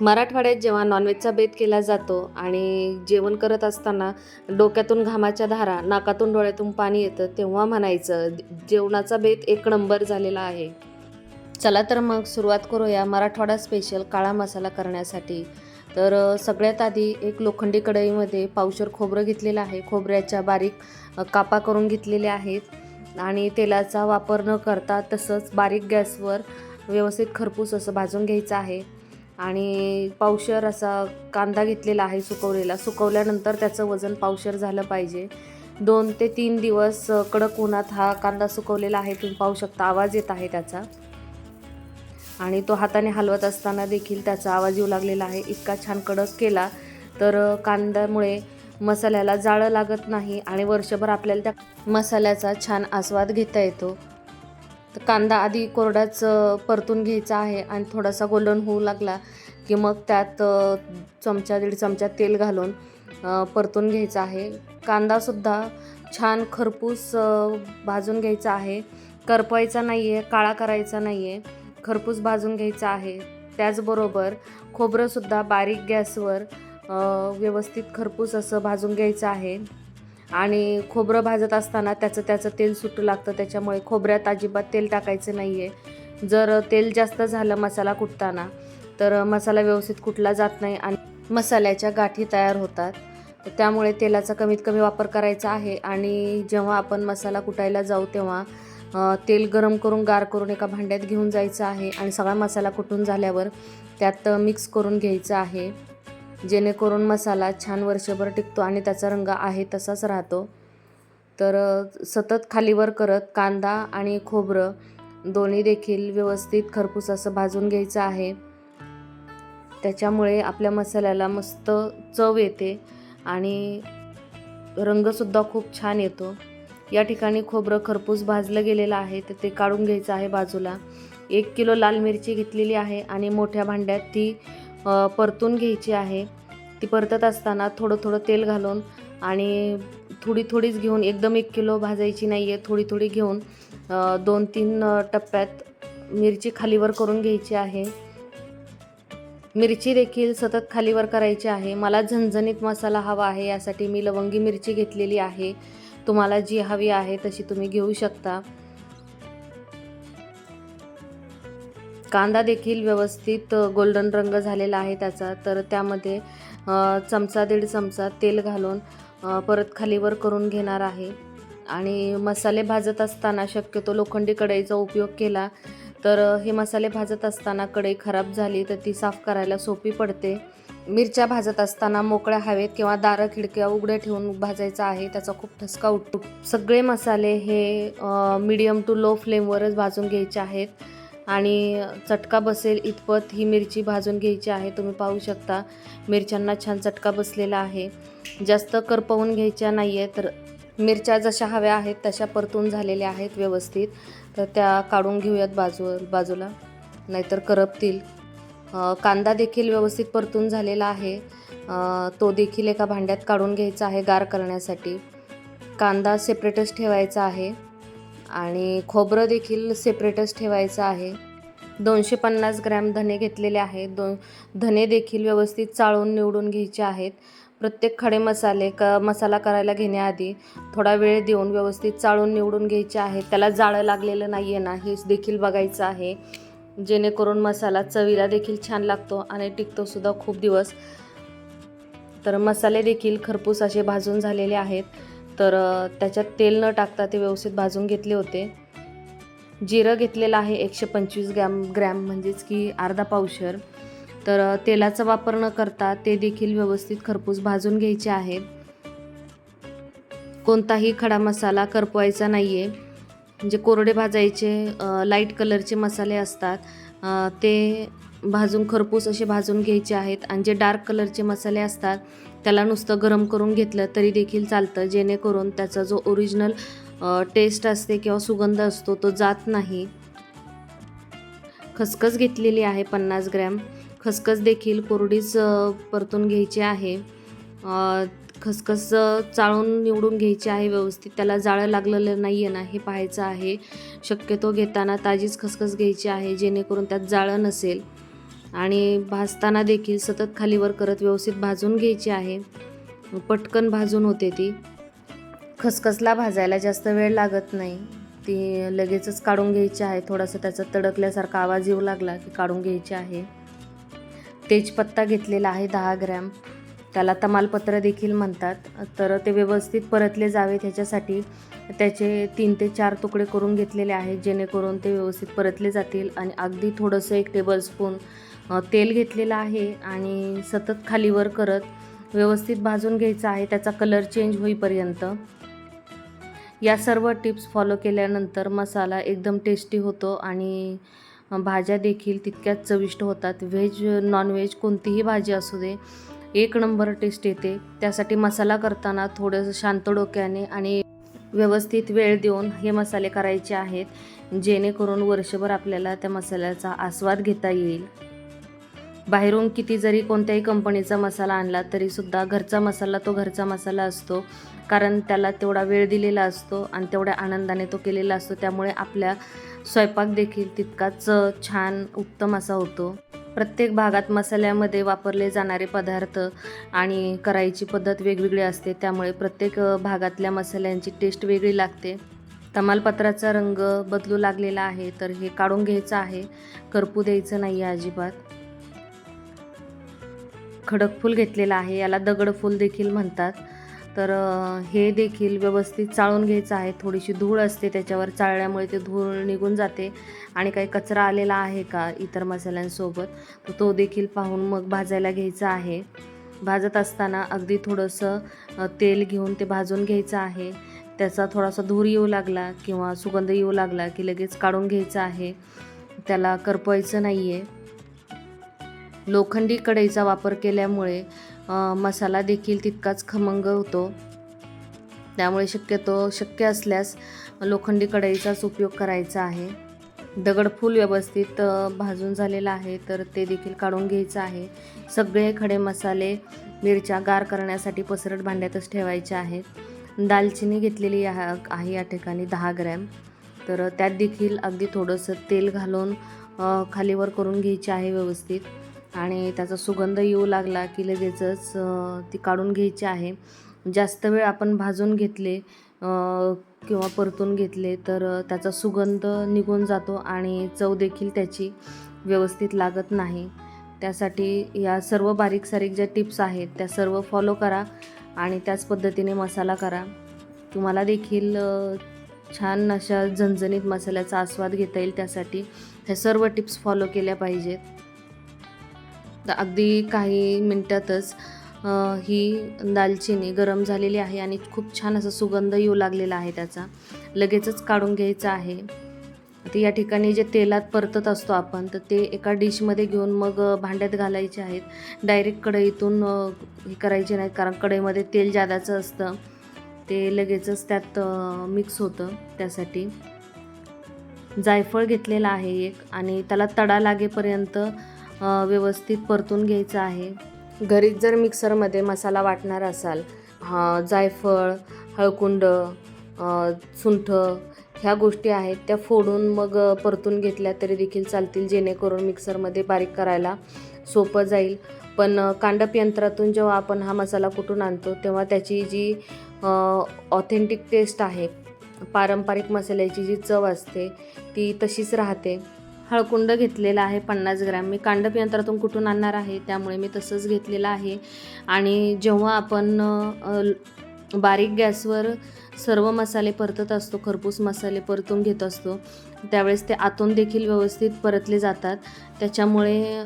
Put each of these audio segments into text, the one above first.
मराठवाड्यात जेव्हा नॉनव्हेजचा बेत केला जातो आणि जेवण करत असताना डोक्यातून घामाच्या धारा नाकातून डोळ्यातून पाणी येतं तेव्हा म्हणायचं जेवणाचा बेत एक नंबर झालेला आहे. चला तर मग सुरुवात करूया मराठवाडा स्पेशल काळा मसाला करण्यासाठी. तर सगळ्यात आधी एक लोखंडी कढईमध्ये पावशर खोबरं घेतलेलं आहे. खोबऱ्याच्या बारीक कापा करून घेतलेल्या आहेत आणि तेलाचा वापर न करता तसंच बारीक गॅसवर व्यवस्थित खरपूस असं भाजून घ्यायचं आहे. आणि पावशर असा कांदा घेतलेला आहे सुकवलेला. सुकवल्यानंतर त्याचं वजन पावशर झालं पाहिजे. दोन ते तीन दिवस कडक उन्हात हा कांदा सुकवलेला आहे. तुम्ही पाहू शकता आवाज येत आहे त्याचा. आणि तो हाताने हलवत असताना देखील त्याचा आवाज येऊ लागलेला आहे. इतका छान कडक केला तर कांद्यामुळे मसाल्याला जाळं लागत नाही आणि वर्षभर आपल्याला त्या मसाल्याचा छान आस्वाद घेता येतो. तर कांदा आधी कोरडाच परतून घ्यायचा आहे आणि थोडासा गोल्डन होऊ लागला की मग त्यात चमचा दीड चमचा तेल घालून परतून घ्यायचा आहे. कांदासुद्धा छान खरपूस भाजून घ्यायचा आहे. करपवायचा नाही आहे काळा करायचा नाही आहे खरपूस भाजून घ्यायचा आहे. त्याचबरोबर खोबरंसुद्धा बारीक गॅसवर व्यवस्थित खरपूस असं भाजून घ्यायचं आहे. आणि खोबरं भाजत असताना त्याचं त्याचं तेल सुटू लागतं. त्याच्यामुळे खोबऱ्यात अजिबात तेल टाकायचं नाही आहे जर तेल जास्त झालं मसाला कुटताना तर मसाला व्यवस्थित कुटला जात नाही आणि मसाल्याच्या गाठी तयार होतात. त्यामुळे तेलाचा कमीत कमी वापर करायचा आहे आणि जेव्हा आपण मसाला कुटायला जाऊ तेव्हा तेल गरम करून गार करून एका भांड्यात घेऊन जायचं आहे आणि सगळा मसाला कुटून झाल्यावर त्यात मिक्स करून घ्यायचं आहे. जेणेकरून मसाला छान वर्षभर टिकतो आणि त्याचा रंग आहे तसाच राहतो. तर सतत खालीवर करत कांदा आणि खोबरं दोन्ही देखील व्यवस्थित खरपूस असं भाजून घ्यायचं आहे. त्याच्यामुळे आपल्या मसाल्याला मस्त चव येते आणि रंगसुद्धा खूप छान येतो. या ठिकाणी खोबरं खरपूस भाजलं गेलेलं आहे तर ते काढून घ्यायचं आहे बाजूला. एक किलो लाल मिरची घेतलेली आहे आणि मोठ्या भांड्यात ती परतून घ्यायची आहे. ती परतत असताना थोडं थोडं तेल घालून आणि थोडी थोडीच घेऊन एकदम एक किलो भाजायची नाही आहे थोडी थोडी घेऊन दोन तीन टप्प्यात मिरची खालीवर करून घ्यायची आहे. मिरची देखील सतत खालीवर करायची आहे. मला झणझणीत मसाला हवा आहे यासाठी मी लवंगी मिरची घेतलेली आहे. तुम्हाला जी हवी आहे तशी तुम्ही घेऊ शकता. कांदा देखील व्यवस्थित गोल्डन रंग झालेला आहे त्याचा. तर त्यामध्ये चमचा दीड चमचा तेल घालून परत खालीवर करून घेणार आहे. आणि मसाले भाजत असताना शक्यतो लोखंडी कढईचा उपयोग केला तर हे मसाले भाजत असताना कढई खराब झाली तर ती साफ करायला सोपी पडते. मिरच्या भाजत असताना मोकळ्या हवेत किंवा दारं खिडक्या उघड्या ठेवून भाजायचा आहे त्याचा खूप ठसका उठतो. सगळे मसाले हे मीडियम टू लो फ्लेमवरच भाजून घ्यायचे आहेत. आणि चटका बसेल इतपत ही मिरची भाजून घ्यायची आहे. तुम्ही पाहू शकता मिरच्यांना छान चटका बसलेला आहे. जास्त करपवून घ्यायच्या नाही आहे तर मिरच्या जशा हव्या आहेत तशा परतून झालेल्या आहेत व्यवस्थित. तर त्या काढून घेऊयात बाजू बाजूला. नाहीतर करपतील. कांदा देखील व्यवस्थित परतून झालेला आहे. तो देखील एका भांड्यात काढून घ्यायचा आहे गार करण्यासाठी. कांदा सेपरेटच ठेवायचा आहे. आणि खोबरं देखील सेपरेटच ठेवायचं आहे. दोनशे पन्नास ग्रॅम धने घेतलेले आहेत. दोन धने देखील व्यवस्थित चाळून निवडून घ्यायचे आहेत. प्रत्येक खडे मसाले क मसाला करायला घेण्याआधी थोडा वेळ देऊन व्यवस्थित चाळून निवडून घ्यायचे आहेत. त्याला जाळं लागलेलं नाही आहे ना हे देखील बघायचं आहे. जेणेकरून मसाला चवीला देखील छान लागतो आणि टिकतोसुद्धा खूप दिवस. तर मसाले देखील खरपूस असे भाजून झालेले आहेत. तर त्याच्यात तेल न टाकता ते व्यवस्थित भाजून घेतले होते. जिरं घेतलेलं आहे एकशे पंचवीस ग्रॅम ग्रॅम म्हणजेच की अर्धा पावशर. तर तेलाचा वापर न करता ते देखील व्यवस्थित खरपूस भाजून घ्यायचे आहेत कोणताही खडा मसाला करपवायचा नाही आहे म्हणजे कोरडे भाजायचे लाइट कलरचे मसाले असतात. ते भाजून खरपूस असे भाजून घ्यायचे आहेत. आणि जे डार्क कलरचे मसाले असतात त्याला नुसतं गरम करून घेतलं तरी देखील चालतं जेणेकरून त्याचा जो ओरिजिनल टेस्ट असते किंवा सुगंध असतो तो जात नाही. खसखस घेतलेली आहे पन्नास ग्रॅम. खसखस देखील कोरडीच परतून घ्यायची आहे. खसखस चाळून निवडून घ्यायची आहे व्यवस्थित. त्याला जाळं लागलेलं नाही आहे ना हे पाहायचं आहे. शक्यतो घेताना ताजीच खसखस घ्यायची आहे जेणेकरून त्यात जाळं नसेल. आणि भाजताना देखील सतत खालीवर करत व्यवस्थित भाजून घ्यायची आहे. पटकन भाजून होते ती. खसखसला भाजायला जास्त वेळ लागत नाही. ती लगेचच काढून घ्यायची आहे. थोडासा त्याचा तडकल्यासारखा आवाज येऊ लागला की काढून घ्यायची आहे. तेजपत्ता घेतलेला आहे दहा ग्रॅम. त्याला तमालपत्र देखील म्हणतात. तर ते व्यवस्थित परतले जावेत ह्याच्यासाठी. त्याचे तीन ते चार तुकडे करून घेतलेले आहेत. जेणेकरून ते व्यवस्थित परतले जातील आणि अगदी थोडंसं एक टेबलस्पून स्पून तेल घेतलेलं आहे आणि सतत खालीवर करत व्यवस्थित भाजून घ्यायचं आहे. त्याचा कलर चेंज होईपर्यंत. या सर्व टिप्स फॉलो केल्यानंतर मसाला एकदम टेस्टी होतो आणि भाज्या देखील तितक्याच चविष्ट होतात. व्हेज नॉनव्हेज कोणतीही भाजी असू दे एक नंबर टेस्ट येते. त्यासाठी मसाला करताना थोडंसं शांत डोक्याने आणि व्यवस्थित वेळ देऊन हे मसाले करायचे आहेत जेणेकरून वर्षभर आपल्याला त्या मसाल्याचा आस्वाद घेता येईल. बाहेरून किती जरी कोणत्याही कंपनीचा मसाला आणला तरीसुद्धा घरचा मसाला तो घरचा मसाला असतो. कारण त्याला तेवढा वेळ दिलेला असतो आणि तेवढ्या आनंदाने तो केलेला असतो. त्यामुळे आपल्या स्वयंपाक देखील तितकाच छान उत्तम असा होतो. प्रत्येक भागात मसाल्यामध्ये वापरले जाणारे पदार्थ आणि करायची पद्धत वेगवेगळी असते. त्यामुळे प्रत्येक भागातल्या मसाल्यांची टेस्ट वेगळी लागते. तमालपत्राचा रंग बदलू लागलेला आहे तर हे काढून घ्यायचं आहे. करपू द्यायचं नाही आहे अजिबात. खडक फूल घेतलेलं आहे याला दगड फूल देखील म्हणतात. तर हे देखील व्यवस्थित चाळून घ्यायचं आहे. थोडीशी धूळ असते त्याच्यावर चाळल्यामुळे ते धूळ निघून जाते. आणि काही कचरा आलेला आहे का इतर मसाल्यांसोबत तर तो देखील पाहून मग भाजायला घ्यायचा आहे. भाजत असताना अगदी थोडंसं तेल घेऊन ते भाजून घ्यायचं आहे. त्याचा थोडासा धूर येऊ लागला किंवा सुगंध येऊ लागला की लगेच काढून घ्यायचं आहे. त्याला करपवायचं नाही आहे लोखंडी कढईचा वापर केल्यामुळे मसाला देखील तितकाच खमंग होतो. त्यामुळे शक्यतो शक्य असल्यास लोखंडी कढईचाच उपयोग करायचा आहे. दगडफूल व्यवस्थित भाजून झालेलं आहे तर ते देखील काढून घ्यायचं आहे. सगळे खडे मसाले मिरच्या गार करण्यासाठी पसरट भांड्यातच ठेवायचे आहेत. दालचिनी घेतलेली आहे या ठिकाणी दहा ग्रॅम. तर त्यात देखील अगदी थोडंसं तेल घालून खालीवर करून घ्यायचे आहे व्यवस्थित. आणि त्याचा सुगंध येऊ लागला की लगेचच ती काढून घ्यायची आहे. जास्त वेळ आपण भाजून घेतले किंवा परतून घेतले तर त्याचा सुगंध निघून जातो आणि चव देखील त्याची व्यवस्थित लागत नाही. त्यासाठी या सर्व बारीक सारीक ज्या टिप्स आहेत त्या सर्व फॉलो करा आणि त्याच पद्धतीने मसाला करा. तुम्हाला देखील छान अशा झणझणीत मसाल्याचा आस्वाद घेता येईल त्यासाठी. ह्या सर्व टिप्स फॉलो केल्या पाहिजेत. तर अगदी काही मिनटातच ही दालचिनी गरम झालेली आहे आणि खूप छान असा सुगंध येऊ लागलेला आहे त्याचा. लगेचच काढून घ्यायचा आहे. तर या ठिकाणी जे तेलात परतत असतो आपण तर ते एका डिशमध्ये घेऊन मग भांड्यात घालायचे आहेत. डायरेक्ट कढईतून हे करायचे नाहीत कारण कढईमध्ये तेल जादाचं असतं. ते लगेचच त्यात मिक्स होतं त्यासाठी. जायफळ घेतलेलं आहे एक आणि त्याला तडा लागेपर्यंत व्यवस्थित परतून घ्यायचं आहे. घरीच जर मिक्सरमध्ये मसाला वाटणार असाल जायफळ हळकुंड सुंठ ह्या गोष्टी आहेत त्या फोडून मग परतून घेतल्या तरी देखील चालतील जेणेकरून मिक्सरमध्ये बारीक करायला सोपं जाईल. पण कांडप यंत्रातून जेव्हा आपण हा मसाला कुठून आणतो तेव्हा त्याची जी ऑथेंटिक टेस्ट आहे पारंपरिक मसाल्याची जी चव असते ती तशीच राहते. हळकुंड घेतलेला आहे पन्नास ग्रॅम. मी कांडप यंत्रातून कुठून आणणार आहे? त्यामुळे मी तसंच घेतलेलं आहे. आणि जेव्हा आपण बारीक गॅसवर सर्व मसाले परतत असतो खरपूस मसाले परतून घेत असतो त्यावेळेस ते आतून देखील व्यवस्थित परतले जातात. त्याच्यामुळे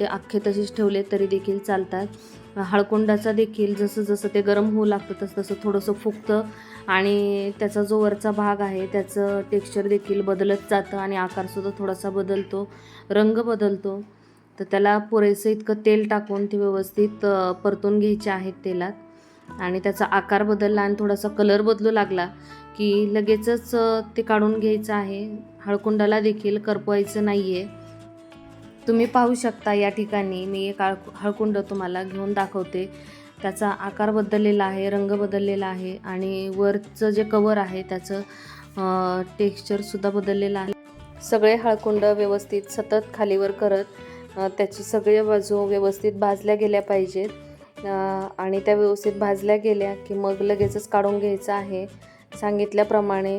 ते अख्खे तसेच ठेवले तरी देखील चालतात. हळकुंडाचा देखील जसं जसं ते गरम होऊ लागतं तसं तसं थोडंसं फुगतं आणि त्याचा जो वरचा भाग आहे त्याचं टेक्स्चर देखील बदलत जातं आणि आकारसुद्धा थोडासा बदलतो रंग बदलतो. तर त्याला पुरेसं इतकं तेल टाकून ते व्यवस्थित परतून घ्यायचे आहेत तेलात. आणि त्याचा आकार बदलला आणि थोडासा कलर बदलू लागला की लगेचच ते काढून घ्यायचं आहे. हळकुंडाला देखील करपवायचं नाही आहे तुम्ही पाहू शकता या ठिकाणी. मी एक हळकुंड तुम्हाला घेऊन दाखवते. त्याचा आकार बदललेला आहे रंग बदललेला आहे आणि वरचं जे कवर आहे त्याचं टेक्स्चरसुद्धा बदललेलं आहे. सगळे हळकुंड व्यवस्थित सतत खालीवर करत त्याची सगळे बाजू व्यवस्थित भाजल्या गेल्या पाहिजेत. आणि त्या व्यवस्थित भाजल्या गेल्या की मग लगेचच काढून घ्यायचं आहे. सांगितल्याप्रमाणे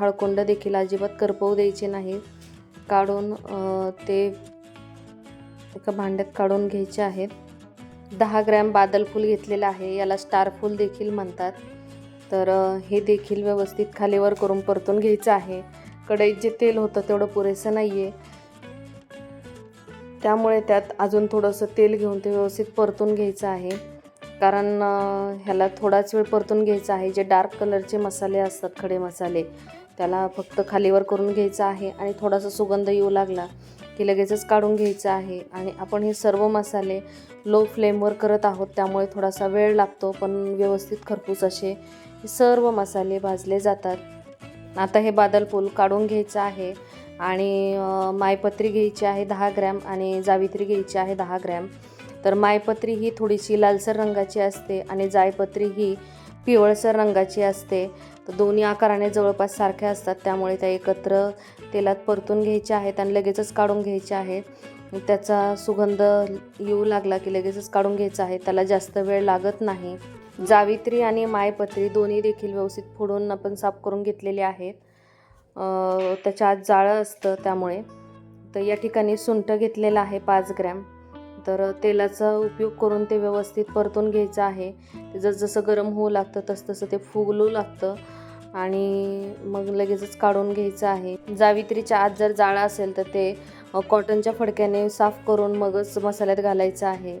हळकुंड देखील अजिबात करपवू द्यायचे नाही काढून ते एका भांड्यात काढून घ्यायचे आहेत. दहा ग्रॅम बादल फूल घेतलेलं आहे याला स्टार फूल देखील म्हणतात. तर हे देखील व्यवस्थित खालीवर करून परतून घ्यायचं आहे. कढईत जे तेल होतं तेवढं पुरेसं नाही आहे त्यामुळे त्यात अजून थोडंसं तेल घेऊन ते व्यवस्थित परतून घ्यायचं आहे. कारण ह्याला थोडाच वेळ परतून घ्यायचा आहे. जे डार्क कलरचे मसाले असतात खडे मसाले त्याला फक्त खालीवर करून घ्यायचं आहे आणि थोडासा सुगंध येऊ लागला की लगेचच काढून घ्यायचं आहे. आणि आपण हे सर्व मसाले लो फ्लेमवर करत आहोत त्यामुळे थोडासा वेळ लागतो पण व्यवस्थित खरपूस असे हे सर्व मसाले भाजले जातात. आता हे बादलपूल काढून घ्यायचं आहे आणि मायपत्री घ्यायची आहे दहा ग्रॅम आणि जावित्री घ्यायची आहे दहा ग्रॅम. तर मायपत्री ही थोडीशी लालसर रंगाची असते आणि जायपत्री ही पिवळसर रंगाची असते. तर दोन्ही आकाराने जवळपास सारख्या असतात त्यामुळे त्या एकत्र तेलात परतून घ्यायच्या आहेत आणि लगेचच काढून घ्यायच्या आहेत. त्याचा सुगंध येऊ लागला की लगेचच काढून घ्यायचा आहे त्याला जास्त वेळ लागत नाही. जावित्री आणि मायपत्री दोन्ही देखील व्यवस्थित फोडून आपण साफ करून घेतलेले आहेत. त्याच्या आत जाळं असतं त्यामुळे. तर या ठिकाणी सुंठ घेतलेलं आहे पाच ग्रॅम. तर तेलाचा उपयोग करून ते व्यवस्थित परतून घ्यायचं आहे. ते जसजसं गरम होऊ लागतं तसतसं ते फुगलू लागतं. आणि मग लगेचच काढून घ्यायचं आहे. जावित्रीच्या आत जर जाळं असेल तर ते कॉटनच्या फडक्याने साफ करून मगच मसाल्यात घालायचं आहे.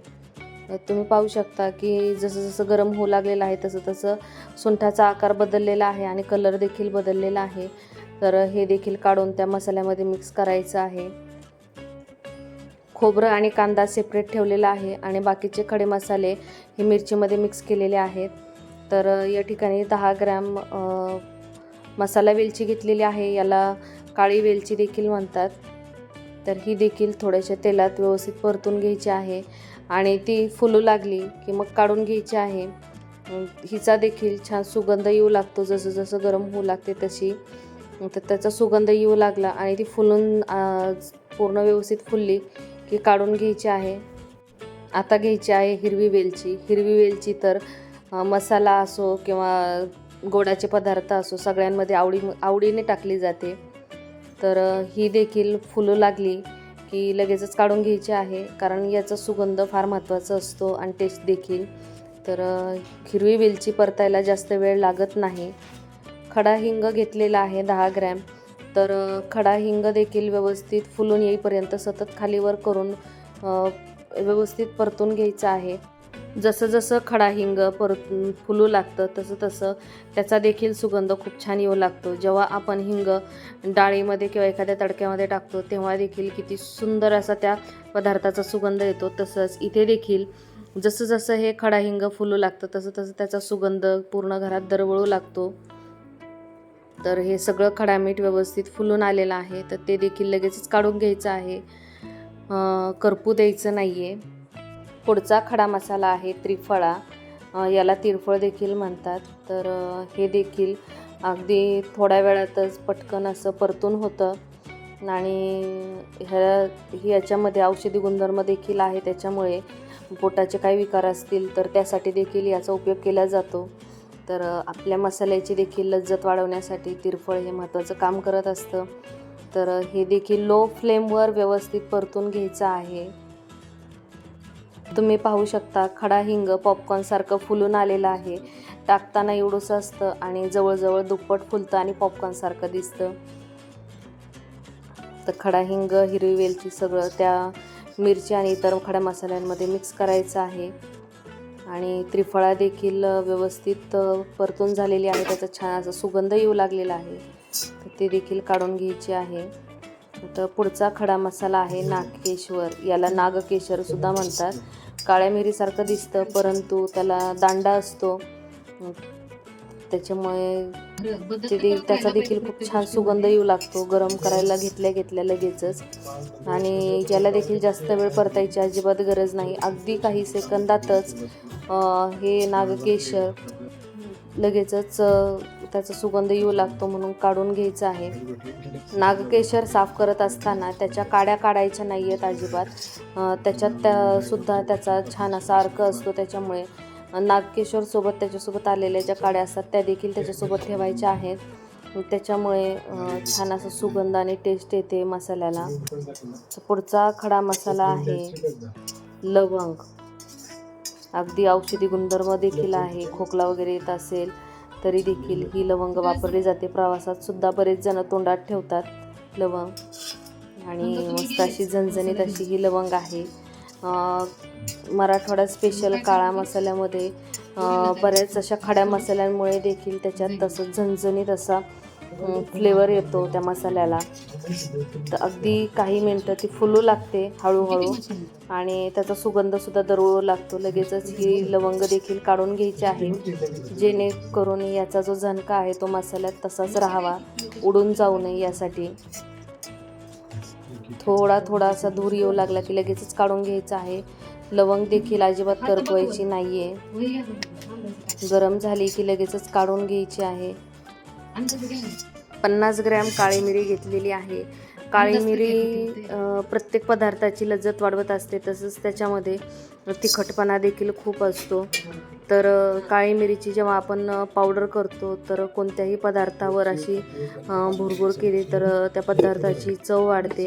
तर तुम्ही पाहू शकता की जसं जसं गरम होऊ लागलेलं आहे तसं तसं सुंठाचा आकार बदललेला आहे आणि कलर देखील बदललेला आहे. तर हे देखील काढून त्या मसाल्यामध्ये मिक्स करायचं आहे. खोबरं आणि कांदा सेपरेट ठेवलेला आहे आणि बाकीचे खडे मसाले हे मिरचीमध्ये मिक्स केलेले आहेत. तर या ठिकाणी दहा ग्रॅम मसाला वेलची घेतलेली आहे. याला काळी वेलची देखील म्हणतात. तर ही देखील थोड्याशा तेलात व्यवस्थित परतून घ्यायची आहे. आणि ती फुलू लागली की मग काढून घ्यायची आहे. हिचा देखील छान सुगंध येऊ लागतो. जसं जसं गरम होऊ लागते तशी. तर त्याचा सुगंध येऊ लागला आणि ती फुलून पूर्ण व्यवस्थित फुलली की काढून घ्यायची आहे. आता घ्यायची आहे हिरवी वेलची. हिरवी वेलची तर मसाला असो किंवा गोडाचे पदार्थ असो सगळ्यांमध्ये आवडी आवडीने टाकली जाते. तर ही देखील फुलं लागली की लगेचच काढून घ्यायची आहे. कारण याचा सुगंध फार महत्त्वाचा असतो आणि टेस्ट देखील. तर हिरवी वेलची परतायला जास्त वेळ लागत नाही. खडा हिंग घेतलेला आहे दहा ग्रॅम. तर खडा हिंग देखील व्यवस्थित फुलून येईपर्यंत सतत खालीवर करून व्यवस्थित परतून घ्यायचं आहे. जसं जसं खडा हिंग परत फुलू लागतं तसं तसं त्याचा देखील सुगंध खूप छान येऊ लागतो. जेव्हा आपण हिंग डाळीमध्ये किंवा एखाद्या तडक्यामध्ये टाकतो तेव्हा देखील किती सुंदर असा त्या पदार्थाचा सुगंध येतो. तसंच इथे देखील जसं जसं हे खडा हिंग फुलू लागतं तसं तसं त्याचा सुगंध पूर्ण घरात दरवळू लागतो. तर हे सगळं खडामीठ व्यवस्थित फुलून आलेलं आहे. तर ते देखील लगेचच काढून घ्यायचं आहे. करपू द्यायचं नाही आहे पुढचा खडा मसाला आहे त्रिफळा. याला तिरफळ देखील म्हणतात. तर हे देखील अगदी थोड्या वेळातच पटकन असं परतून होतं. आणि ह्या ही याच्यामध्ये औषधी गुणधर्म देखील आहे त्याच्यामुळे पोटाचे काही विकार असतील तर त्यासाठी देखील याचा उपयोग केला जातो. तर आपल्या मसाल्याची देखील लज्जत वाढवण्यासाठी तिरफळ हे महत्त्वाचं काम करत असतं. तर हे देखील लो फ्लेमवर व्यवस्थित परतून घ्यायचं आहे. तुम्ही पाहू शकता खडा हिंग पॉपकॉर्नसारखं फुलून आलेलं आहे. टाकताना एवढंसं असतं आणि जवळजवळ दुप्पट फुलतं आणि पॉपकॉर्नसारखं दिसतं. तर खडा हिंग हिरवी वेलची सगळं त्या मिरची आणि इतर खड्या मसाल्यांमध्ये मिक्स करायचं आहे. आणि त्रिफळा देखील व्यवस्थित परतून झालेली आहे. त्याचा छान असा सुगंध येऊ लागलेला आहे. तर ते देखील काढून घ्यायची आहे. तर पुढचा खडा मसाला आहे नागकेश्वर. याला नागकेशर सुद्धा म्हणतात. काळ्या मिरीसारखं दिसतं परंतु त्याला दांडा असतो. त्याच्यामुळे दे- त्याचा देखील खूप छान सुगंध येऊ लागतो गरम करायला घेतल्या घेतल्या लगेचच. आणि याला देखील जास्त वेळ परतायची अजिबात गरज नाही. अगदी काही सेकंदातच हे नागकेशर लगेचच त्याचा सुगंध येऊ लागतो म्हणून काढून घ्यायचं आहे. नागकेशर साफ करत असताना त्याच्या काड्या काढायच्या नाही आहेत अजिबात त्याच्यात त्या सुद्धा त्याचा छान असा अर्क असतो त्याच्यामुळे नागकेशर सोबत त्याच्यासोबत आलेल्या ज्या काड्या असतात त्या देखील त्याच्यासोबत ठेवायच्या आहेत. त्याच्यामुळे छान असं सुगंध आणि टेस्ट येते मसाल्याला. पुढचा खडा मसाला आहे लवंग. अगदी औषधी गुणधर्म देखील आहे. खोकला वगैरे येत असेल तरी देखील ही लवंग वापरली जाते. प्रवासात सुद्धा बरेच जण तोंडात ठेवतात लवंग. आणि मस्त अशी झणझणीत अशी ही लवंग आहे. मराठवाडा स्पेशल काळा मसाल्यामध्ये बऱ्याच अशा खड्या मसाल्यांमुळे देखील त्याच्यात तसं झणझणीत असा फ्लेवर येतो त्या मसाल्याला. तर अगदी काही मिनटं ती फुलू लागते हळूहळू आणि त्याचा सुगंधसुद्धा दरवळू लागतो. लगेचच ही लवंग देखील काढून घ्यायची आहे. जेणेकरून याचा जो झणका आहे तो मसाल्यात तसाच राहावा उडून जाऊ नये यासाठी. थोडा थोडा असा धूर येऊ लागला की लगेचच काढून घ्यायचा आहे. लवंग देखील अजिबात करपवायची नाही आहे गरम झाली की लगेचच काढून घ्यायची आहे. पन्नास ग्रॅम काळी मिरी घेतलेली आहे. काळी मिरी प्रत्येक पदार्थाची लज्जत वाढवत असते तसंच त्याच्यामध्ये तिखटपणा देखील खूप असतो. तर काळी मिरीची जेव्हा आपण पावडर करतो तर कोणत्याही पदार्थावर अशी भुरभुर केली तर त्या पदार्थाची चव वाढते.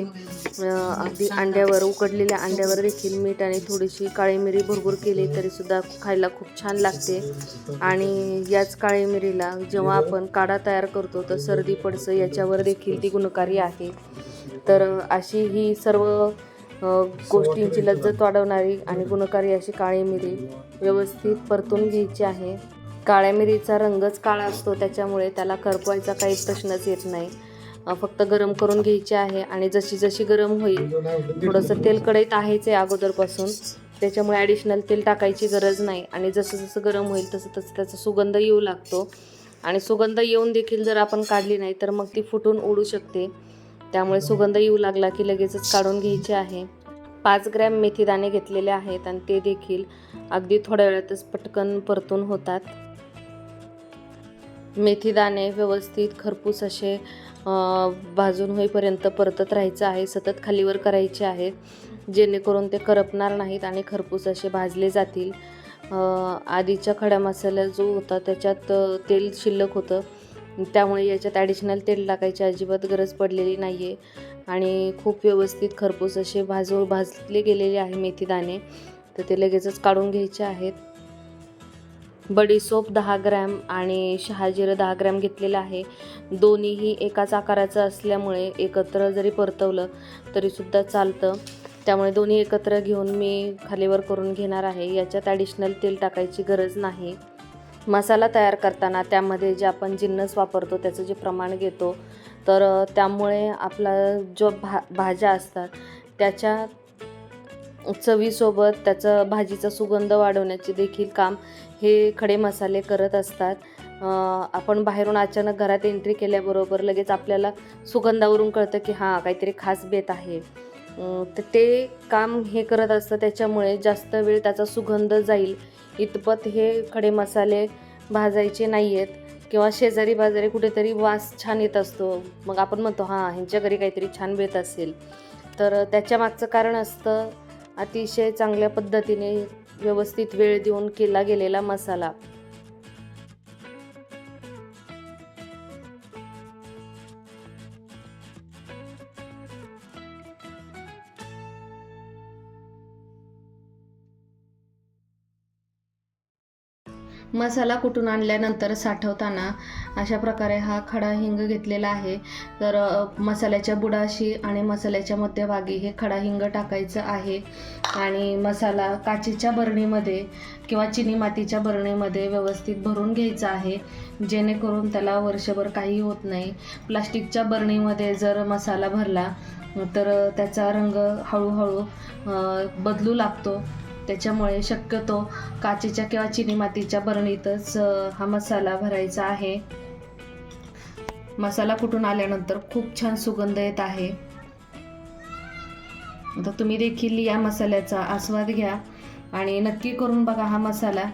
अगदी अंड्यावर उकडलेल्या अंड्यावर देखील मीठ आणि थोडीशी काळी मिरी भुरभुर केली तरीसुद्धा खायला खूप छान लागते. आणि याच काळी मिरीला जेव्हा आपण काढा तयार करतो तर सर्दी पडसं याच्यावर देखील ती गुणकारी आहे. तर अशी ही सर्व गोष्टींची लज्जत वाढवणारी आणि गुणकारी अशी काळी मिरी व्यवस्थित परतून घ्यायची आहे. काळ्या मिरीचा रंगच काळा असतो त्याच्यामुळे त्याला करपवायचा काही प्रश्नच येत नाही. फक्त गरम करून घ्यायची आहे आणि जशी जशी गरम होईल थोडंसं तेल कढईत आहेच आहे अगोदरपासून. त्याच्यामुळे ॲडिशनल तेल टाकायची गरज नाही आणि जसं जसं गरम होईल तसं तसं त्याचा सुगंध येऊ लागतो. आणि सुगंध येऊन देखील जर आपण काढली नाही तर मग ती फुटून उडू शकते. त्यामुळे सुगंध येऊ लागला की लगेचच काढून घ्यायचे आहे. पाच ग्रॅम मेथीदाणे घेतलेले आहेत आणि ते देखील अगदी थोड्या वेळातच पटकन परतून होतात. मेथीदाणे व्यवस्थित खरपूस असे भाजून होईपर्यंत परतत राहायचं आहे सतत खालीवर करायचे आहेत जेणेकरून ते करपणार नाहीत आणि खरपूस असे भाजले जातील. आधीच्या खड्या मसाला जो होता त्याच्यात तेल शिल्लक होतं. त्यामुळे याच्यात ॲडिशनल तेल टाकायची अजिबात गरज पडलेली नाही आहे आणि खूप व्यवस्थित खरपूस असे भाजू भाजले गेलेले आहे मेथीदाणे तर ते लगेचच काढून घ्यायचे आहेत. बडीसोप दहा ग्रॅम आणि शहाजिरं दहा ग्रॅम घेतलेलं आहे. दोन्हीही एकाच आकाराचं असल्यामुळे एकत्र जरी परतवलं तरीसुद्धा चालतं. त्यामुळे दोन्ही एकत्र घेऊन मी खालीवर करून घेणार आहे. याच्यात ॲडिशनल तेल टाकायची गरज नाही. मसाला तयार करताना त्यामध्ये जे आपण जिन्नस वापरतो त्याचं जे प्रमाण घेतो तर त्यामुळे आपला जो भा भाज्या असतात त्याच्या चवीसोबत त्याचं भाजीचा सुगंध वाढवण्याचे देखील काम हे खडे मसाले करत असतात. आपण बाहेरून अचानक घरात एंट्री केल्याबरोबर लगेच आपल्याला सुगंधावरून कळतं की हां काहीतरी खास बेत आहे. तर ते काम हे करत असतं त्याच्यामुळे जास्त वेळ त्याचा सुगंध जाईल इतपत हे खडे मसाले भाजायचे नाही आहेत किंवा शेजारी बाजारी कुठेतरी वास छान येत असतो. मग आपण म्हणतो हां ह्यांच्या घरी काहीतरी छान मिळत असेल. तर त्याच्या मागचं कारण असतं अतिशय चांगल्या पद्धतीने व्यवस्थित वेळ देऊन केला गेलेला मसाला. मसाला कुटून आणल्यानंतर साठवताना अशा प्रकारे हा खडा हिंग घेतलेला आहे. तर मसाल्याच्या बुडाशी आणि मसाल्याच्या मध्यभागी हे खडा हिंग टाकायचं आहे. आणि मसाला काचेच्या बरणीमध्ये किंवा चिनी मातीच्या बरणीमध्ये व्यवस्थित भरून घ्यायचा आहे. जेणेकरून त्याला वर्षभर काही होत नाही. प्लास्टिकच्या बरणीमध्ये जर मसाला भरला तर त्याचा रंग हळूहळू बदलू लागतो. त्याच्यामुळे शक्यतो काचेच्या किंवा चिनी मातीच्या बरणीतच हा मसाला भरायचा आहे. मसाला कुठून आल्यानंतर खूप छान सुगंध येत आहे. आता तुम्ही देखील या मसाल्याचा आस्वाद घ्या आणि नक्की करून बघा हा मसाला.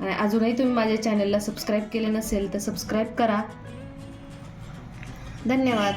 आणि अजूनही तुम्ही माझ्या चॅनलला सबस्क्राईब केले नसेल तर सबस्क्राईब करा. धन्यवाद.